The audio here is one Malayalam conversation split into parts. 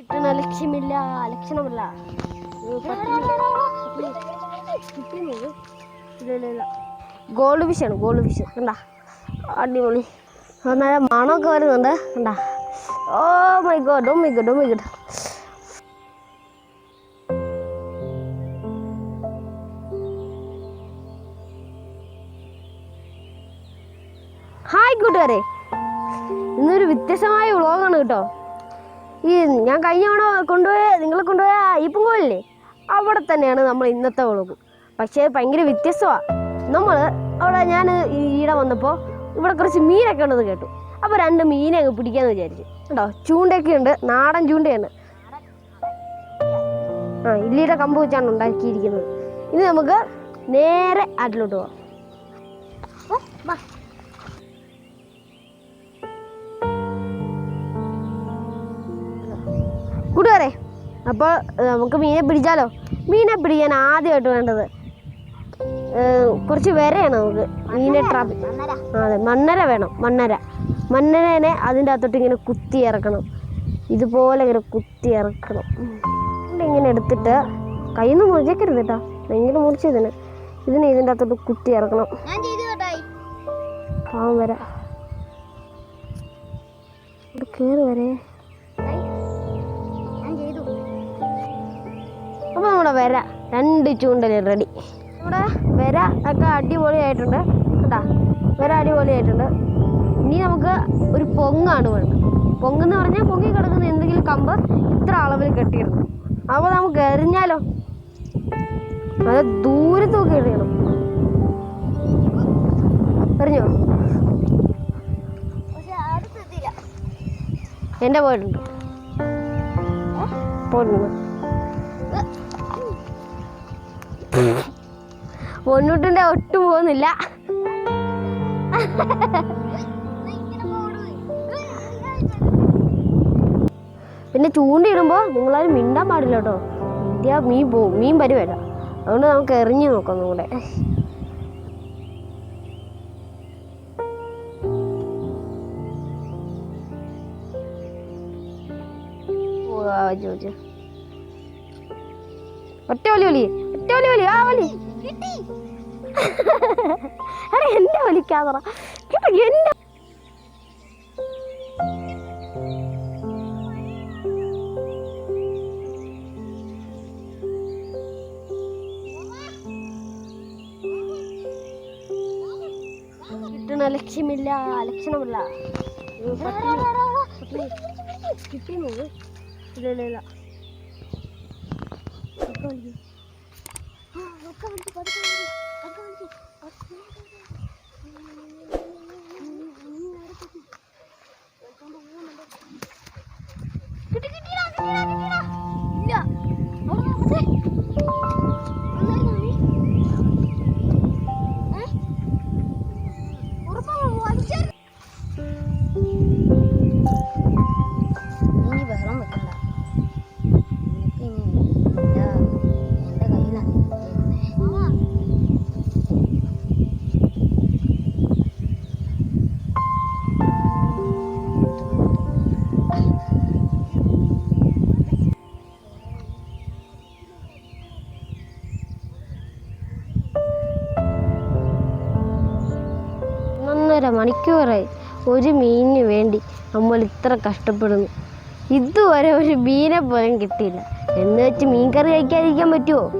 കിട്ടണ ലക്ഷ്യമില്ല ലക്ഷണമില്ല. ഗോൾഡ് ഫിഷാണ് ഗോൾഡ് ഫിഷ്. കണ്ടാ? അടിപൊളി. നല്ല മണമൊക്കെ വരുന്നുണ്ട്. കണ്ടാ? ഓ my God oh my God oh my God. Hi കൂട്ടുകാരെ. ഇന്നൊരു വ്യത്യസ്തമായ വ്ളോഗാണ് കേട്ടോ. ഈ ഞാൻ കഴിഞ്ഞ തവണ കൊണ്ടുപോയ നിങ്ങൾ കൊണ്ടുപോയ ഈ പൂങ്കോലില്ലേ? അവിടെ തന്നെയാണ് നമ്മൾ ഇന്നത്തെ വിളവ് പക്ഷേ ഭയങ്കര വ്യത്യസ്തമാണ് നമ്മൾ അവിടെ ഞാൻ ഈടെ വന്നപ്പോൾ ഇവിടെ കുറച്ച് മീനൊക്കെ ഉണ്ടെന്ന് കേട്ടു. അപ്പോൾ രണ്ട് മീനെ അങ്ങ് പിടിക്കാമെന്ന് വിചാരിച്ചു. കേട്ടോ ചൂണ്ടയൊക്കെ ഉണ്ട്. നാടൻ ചൂണ്ടയാണ്. ആ ഇല്ലിയുടെ കമ്പ് വെച്ചാണ് ഉണ്ടാക്കിയിരിക്കുന്നത്. ഇനി നമുക്ക് നേരെ ആട്ടിലോട്ട് പോവാം. കൂട്ടുകാരെ അപ്പോൾ നമുക്ക് മീനെ പിടിച്ചാലോ? മീനെ പിടിക്കാൻ ആദ്യമായിട്ട് വേണ്ടത് കുറച്ച് വരെയാണ് നമുക്ക്. മീനെ ട്രാപ്പ് അതെ മണ്ണര വേണം മണ്ണര. മണ്ണരനെ അതിന്റെ അകത്തോട്ട് ഇങ്ങനെ കുത്തി ഇറക്കണം. ഇതുപോലെ ഇങ്ങനെ കുത്തി ഇറക്കണം. ഇങ്ങനെ എടുത്തിട്ട് കയ്യിൽ നിന്ന് മുറിച്ചേക്കരുത് കേട്ടോ ഭയങ്കര മുറിച്ചതിന് ഇതിന്. ഇതിന്റെ അകത്തോട്ട് കുത്തി ഇറക്കണം. പാവം വരാം. കയറി വരേ. അപ്പോൾ നമ്മുടെ വര രണ്ട് ചൂണ്ടൽ റെഡി നമ്മുടെ വര ഒക്കെ അടിപൊളിയായിട്ടുണ്ട്. കേട്ടാ വര അടിപൊളിയായിട്ടുണ്ട്. ഇനി നമുക്ക് ഒരു പൊങ്ങാണ് വേണ്ടത്. പൊങ്ങെന്ന് പറഞ്ഞാൽ പൊങ്ങി കിടക്കുന്ന എന്തെങ്കിലും കമ്പ് ഇത്ര അളവിൽ കെട്ടിയിടണം. അപ്പോൾ നമുക്ക് എറിഞ്ഞാലോ? അത് ദൂരത്തൊക്കെ എറിയണം. എറിഞ്ഞോ? എന്റെ പോയിട്ടുണ്ട്. പോയിട്ടുണ്ട്. പൊന്നൂട്ടിന്റെ ഒട്ടും പോകുന്നില്ല. പിന്നെ ചൂണ്ടയിടുമ്പോൾ നിങ്ങളാരും മിണ്ടാൻ പാടില്ല കേട്ടോ. ഇന്ത്യ മീൻ പോവും മീൻ വരുവല്ല അതുകൊണ്ട് നമുക്ക് എറിഞ്ഞു നോക്കാം ചോദിച്ചു ഒറ്റ വലിയ വലി ഒറ്റ വലി ആ വലി. അരെ എന്റെ വലിക്കാതറ എന്റെ കിട്ടണ ലക്ഷ്യമില്ല ലക്ഷണമില്ല. പറ്റുന്നില്ല. ഇല്ല ഇല്ല ഇല്ല. മണിക്കൂറായി. ഒരു മീനിന് വേണ്ടി നമ്മൾ ഇത്ര കഷ്ടപ്പെടുന്നു. ഇതുവരെ ഒരു മീനെ പോലും കിട്ടിയില്ല. എന്ന് വെച്ച് മീൻ കറി കഴിക്കാതിരിക്കാൻ പറ്റുമോ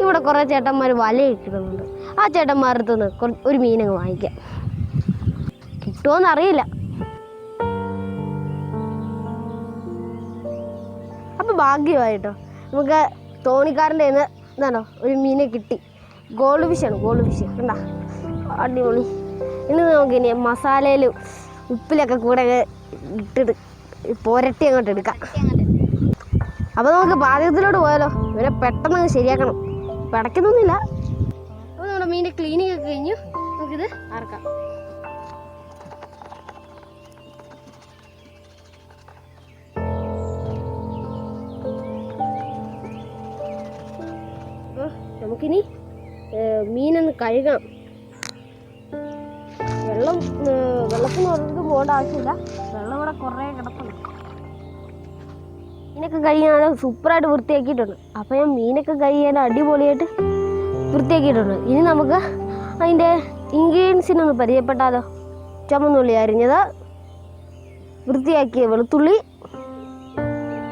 ഇവിടെ കുറേ ചേട്ടന്മാർ വല ഇട്ടിടുന്നുണ്ട്. ആ ചേട്ടന്മാരുടെ നിന്ന് ഒരു മീനങ്ങ് വാങ്ങിക്കാം. കിട്ടുമോന്ന് അറിയില്ല. അപ്പോൾ ഭാഗ്യമായിട്ടോ. നമുക്ക് തോണിക്കാരന്റെ കയ്യിൽ എന്താണോ ഒരു മീനെ കിട്ടി. ഗോൾഡ് ഫിഷാണ് ഗോൾഡ് ഫിഷ്. കണ്ടാ? അടിപൊളി. ഇനി നമുക്ക് ഇനി മസാലയിൽ ഉപ്പിലൊക്കെ കൂടെ ഇട്ടിട്ട് പുരട്ടി അങ്ങോട്ട് എടുക്കാം. അപ്പോൾ നമുക്ക് പാചകത്തിലോട്ട് പോയാലോ? ഇവരെ പെട്ടെന്ന് അങ്ങ് ശരിയാക്കണം. പിടയ്ക്കുന്നൊന്നുമില്ല. അപ്പോൾ നമ്മുടെ മീനിന്റെ ക്ലീനിങ് ഒക്കെ കഴിഞ്ഞു. നമുക്കിത് അറക്കാം. നമുക്കിനി മീനൊന്ന് കഴുകണം. വെള്ളം വെള്ളത്തിന് ഒരിടത്തും പോകേണ്ട ആവശ്യമില്ല. വെള്ളം ഇവിടെ കുറേ കിടപ്പുണ്ട്. മീനൊക്കെ കഴിയാൻ സൂപ്പറായിട്ട് വൃത്തിയാക്കിയിട്ടുണ്ട്. അപ്പോൾ ഞാൻ മീനൊക്കെ കഴിയാൻ അടിപൊളിയായിട്ട് വൃത്തിയാക്കിയിട്ടുണ്ട്. ഇനി നമുക്ക് അതിന്റെ ഇൻഗ്രീഡിയൻസിനൊന്ന് പരിചയപ്പെട്ടാലോ? ചുമന്നുള്ളി അരിഞ്ഞത് വൃത്തിയാക്കിയ വെളുത്തുള്ളി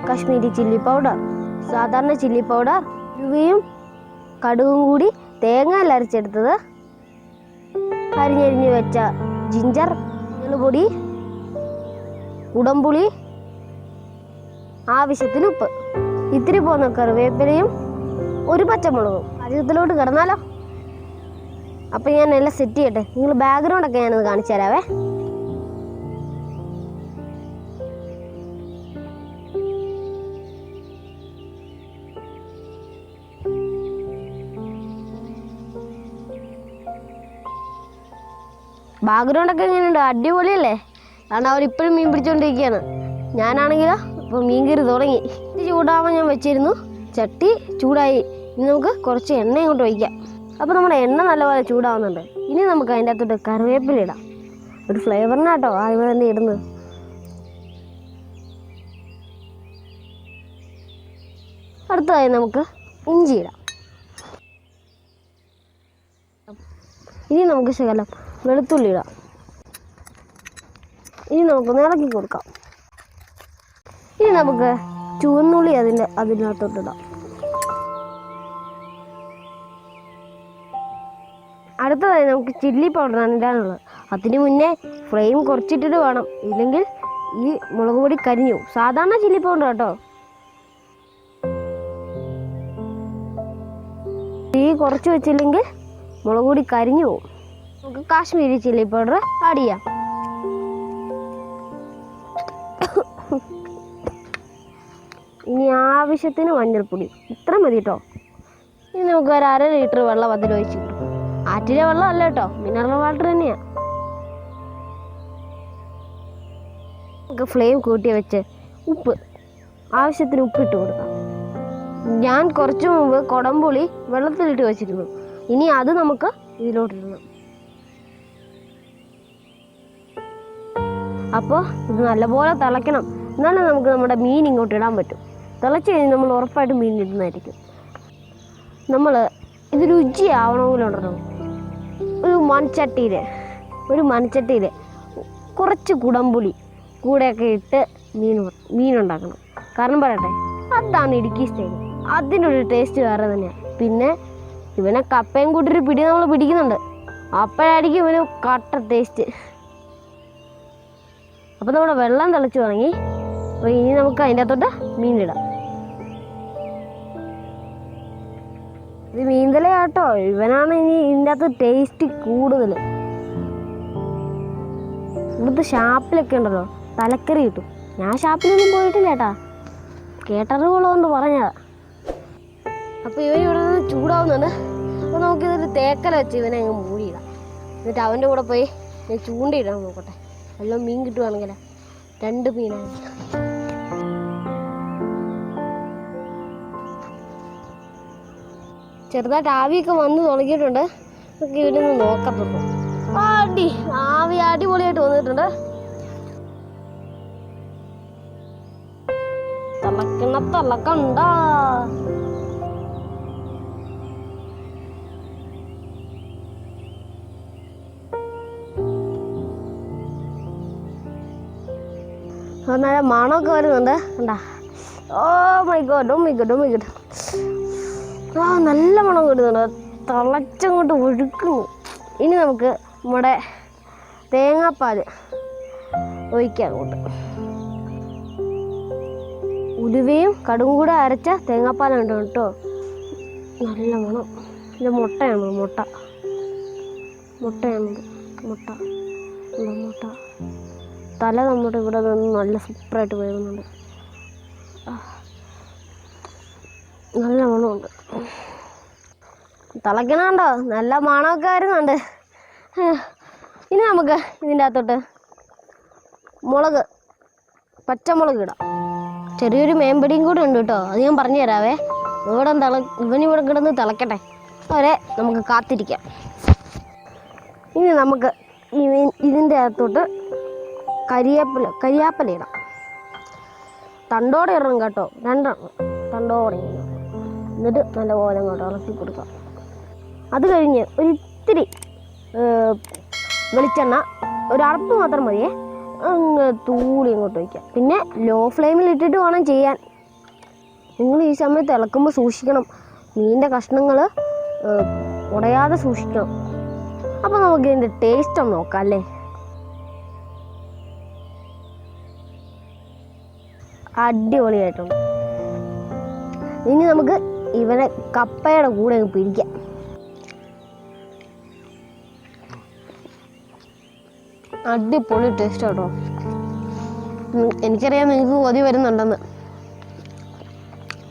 കാശ്മീരി ചില്ലി പൗഡർ സാധാരണ ചില്ലി പൗഡർ ഇവയും കടുകും കൂടി തേങ്ങ അരച്ചെടുത്തത് അരിഞ്ഞരിഞ്ഞ് വെച്ച ജിഞ്ചർ പൊടി ഉടമ്പുളി ആവശ്യത്തിന് ഉപ്പ് ഇത്തിരി പോന്ന കറിവേപ്പിലയും ഒരു പച്ചമുളകും. പാചകത്തിലോട്ട് കിടന്നാലോ? അപ്പം ഞാൻ എല്ലാം സെറ്റ് ചെയ്യട്ടെ. നിങ്ങൾ ബാക്ക്ഗ്രൗണ്ടൊക്കെ ഞാനത് കാണിച്ചു തരാവേ. ബാക്ക്ഗ്രൗണ്ടൊക്കെ എങ്ങനെയുണ്ട്? അടിപൊളിയല്ലേ? കാരണം അവർ ഇപ്പോഴും മീൻ പിടിച്ചുകൊണ്ടിരിക്കുകയാണ് ഞാനാണെങ്കിലോ ഇപ്പോൾ മീൻ കയറി തുടങ്ങി. ചൂടാവാൻ ഞാൻ വെച്ചിരുന്നു. ചട്ടി ചൂടായി. ഇനി നമുക്ക് കുറച്ച് എണ്ണ ഇങ്ങോട്ട് ഒഴിക്കാം. അപ്പോൾ നമ്മുടെ എണ്ണ നല്ലപോലെ ചൂടാവുന്നുണ്ട്. ഇനി നമുക്ക് അതിന്റെ അകത്തോട്ട് കറിവേപ്പില ഇടാം. ഒരു ഫ്ലേവറിനാട്ടോ ആദ്യമേ തന്നെ ഇടുന്നത്. അടുത്തതായി നമുക്ക് ഇഞ്ചി ഇടാം. ഇനി നമുക്ക് ശകലം വെളുത്തുള്ളി ഇടാം ഇനി നമുക്ക് ഇളക്കി കൊടുക്കാം. ഇനി നമുക്ക് ചുവന്നുള്ളി അതിന്റെ അതിനകത്തോട്ടിടാം അടുത്തതായി നമുക്ക് ചില്ലി പൗഡറാണ് ഇടാനുള്ളത്. അതിന് മുന്നേ ഫ്ലെയിം കുറച്ചിട്ടിട്ട് വേണം. ഇല്ലെങ്കിൽ ഈ മുളക് പൊടി കരിഞ്ഞു സാധാരണ ചില്ലി പൗഡർ കേട്ടോ തീ കുറച്ച് വെച്ചില്ലെങ്കിൽ മുളക് പൊടി കരിഞ്ഞു പോകും. നമുക്ക് കാശ്മീരി ചില്ലി പൗഡർ ആഡ് ചെയ്യാം. ഇനി ആവശ്യത്തിന് മഞ്ഞൾപ്പൊടി. ഇത്ര മതി കേട്ടോ ഇനി നമുക്ക് ഒരു അര ലിറ്റർ വെള്ളം അതിൽ ഒഴിച്ച് ആറ്റിലെ വെള്ളം അല്ല കേട്ടോ മിനറൽ വാട്ടർ തന്നെയാണ് നമുക്ക് ഫ്ലെയിം കൂട്ടി വെച്ച് ഉപ്പ്. ആവശ്യത്തിന് ഉപ്പിട്ട് കൊടുക്കാം. ഞാൻ കുറച്ച് മുമ്പ് കുടംപുളി വെള്ളത്തിലിട്ട് വെച്ചിരുന്നു. ഇനി അത് നമുക്ക് ഇതിലോട്ടിടണം അപ്പോൾ ഇത് നല്ലപോലെ തിളയ്ക്കണം. എന്നാലേ നമുക്ക് നമ്മുടെ മീൻ ഇങ്ങോട്ട് ഇടാൻ പറ്റും. തിളച്ച് കഴിഞ്ഞ് നമ്മൾ ഉറപ്പായിട്ടും മീൻ ഇടുന്നതായിരിക്കും. നമ്മൾ ഇത് രുചിയാവണമെങ്കിലുണ്ടല്ലോ ഒരു മൺചട്ടിയിൽ ഒരു മൺചട്ടിയിൽ കുറച്ച് കുടംപുളി കൂടെയൊക്കെ ഇട്ട് മീൻ മീനുണ്ടാക്കണം കാരണം പറയട്ടെ അതാണ് ഇടുക്കി സ്റ്റൈൽ അതിനൊരു ടേസ്റ്റ് വേറെ തന്നെയാണ് പിന്നെ ഇവനെ കപ്പയും കൂട്ടിയൊരു പിടി നമ്മൾ പിടിക്കുന്നുണ്ട്. അപ്പോഴായിരിക്കും ഇവന് കട്ട ടേസ്റ്റ് അപ്പോൾ നമ്മുടെ വെള്ളം തിളച്ച് തുടങ്ങി. അപ്പോൾ ഇനി നമുക്ക് അതിന്റെ അകത്തോട്ട് മീനിടാം. ഇത് മീൻതലയാട്ടോ. ഇവനാണ് ഇനി ഇതിന്റെ അകത്ത് ടേസ്റ്റ് കൂടുതൽ ഇവിടുത്തെ ഷാപ്പിലൊക്കെ ഉണ്ടല്ലോ. തലക്കറി കിട്ടും. ഞാൻ ഷാപ്പിലൊന്നും പോയിട്ടില്ല ഏട്ടാ. കേട്ടറിവുള്ളതുകൊണ്ട് പറഞ്ഞതാ. അപ്പോൾ ഇവൻ ഇവിടെ നിന്ന് ചൂടാവുന്നുണ്ട്. അപ്പോൾ നമുക്കിതൊരു തേക്കല വെച്ച് ഇവനെ അങ്ങ് മൂടിയിടാം. എന്നിട്ട് അവന്റെ കൂടെ പോയി ഞാൻ ചൂണ്ടയിടാൻ നോക്കട്ടെ. വല്ലതും മീൻ കിട്ടുവാണെങ്കിൽ രണ്ട് മീനാണ് ചെറുതായിട്ട് ആവിയൊക്കെ വന്ന് തുടങ്ങിയിട്ടുണ്ട്. നമുക്ക് ഇവരൊന്ന് നോക്കത്തുള്ളൂ ആടി ആവി അടിപൊളിയായിട്ട് വന്നിട്ടുണ്ട്. തിളക്കണ തിളക്കണ്ട നല്ല മണമൊക്കെ വരുന്നുണ്ട് എന്താ ഓ my God oh my God oh my God. ആ നല്ല മണം കിട്ടുന്നുണ്ട് തിളച്ചങ്ങോട്ട് ഒഴുക്കുന്നു. ഇനി നമുക്ക് നമ്മുടെ തേങ്ങാപ്പാൽ ഒഴിക്കാം അങ്ങോട്ട്. ഉലുവയും കടുകും കൂടെ അരച്ച തേങ്ങാപ്പാലുണ്ട് കേട്ടോ. നല്ല മണം. ഇത് മുട്ടയാണ്? മുട്ട. മുട്ടയാണ്? മുട്ട. മുട്ട. തല നമ്മുടെ ഇവിടെ നിന്ന് നല്ല സൂപ്പറായിട്ട് വരുന്നുണ്ട്. നല്ല മണമുണ്ട്. തിളയ്ക്കണുണ്ടോ നല്ല മണമൊക്കെ വരുന്നുണ്ട്. ഇനി നമുക്ക് ഇതിന്റെ അകത്തോട്ട് മുളക് പച്ചമുളക് ഇടാം. ചെറിയൊരു മേമ്പടിയും കൂടെ ഉണ്ട് കേട്ടോ. അത് ഞാൻ പറഞ്ഞു തരാവേ. ഇവിടെ തിള ഇവനിവിടെ കിടന്ന് തിളക്കട്ടെ. അവരെ നമുക്ക് കാത്തിരിക്കാം. ഇനി നമുക്ക് ഇതിന്റെ അകത്തോട്ട് കരിയാപ്പില കരിയാപ്പലയിടാം. തണ്ടോടെ ഇടണം കേട്ടോ. രണ്ടെണ്ണം. തണ്ടോടെ. എന്നിട്ട് നല്ലപോലെ അങ്ങോട്ട് ഇളക്കി കൊടുക്കാം അത് കഴിഞ്ഞ് ഒരു ഇത്തിരി വെളിച്ചെണ്ണ ഒരു മാത്രം മതിയേ. തൂളി ഇങ്ങോട്ട് വയ്ക്കാം പിന്നെ ലോ ഫ്ലെയിമിൽ ഇട്ടിട്ട് വേണം ചെയ്യാൻ. നിങ്ങൾ ഈ സമയത്ത് ഇളക്കുമ്പോൾ സൂക്ഷിക്കണം. മീനിന്റെ കഷ്ണങ്ങൾ ഉടയാതെ സൂക്ഷിക്കണം. അപ്പോൾ നമുക്ക് ഇതിന്റെ ടേസ്റ്റ് ഒന്ന് നോക്കാം അല്ലേ? അടിപൊളിയായിട്ടുണ്ട്. ഇനി നമുക്ക് ഇവനെ കപ്പയുടെ കൂടെ അങ്ങ് പിടിക്കാം. അടിപൊളി ടേസ്റ്റ് കേട്ടോ എനിക്കറിയാം നിങ്ങൾക്ക് കൊതി വരുന്നുണ്ടെന്ന്.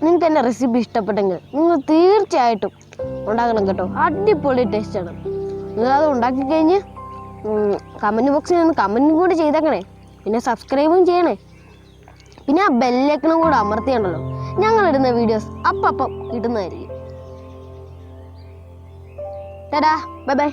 നിങ്ങൾക്ക് എന്റെ റെസിപ്പി ഇഷ്ടപ്പെട്ടെങ്കിൽ നിങ്ങൾ തീർച്ചയായിട്ടും ഉണ്ടാക്കണം കേട്ടോ. അടിപൊളി ടേസ്റ്റാണ് നിങ്ങളത് ഉണ്ടാക്കി കഴിഞ്ഞ് കമന്റ് ബോക്സിൽ നിന്ന് കമന്റും കൂടി ചെയ്തേക്കണേ. പിന്നെ സബ്സ്ക്രൈബും ചെയ്യണേ. പിന്നെ ആ ബെല്ലേക്കണം കൂടെ അമർത്തിയുണ്ടല്ലോ ഞങ്ങളിടുന്ന വീഡിയോസ് അപ്പം അപ്പം കിട്ടുന്നതായിരിക്കും ടാ ബൈ ബൈ.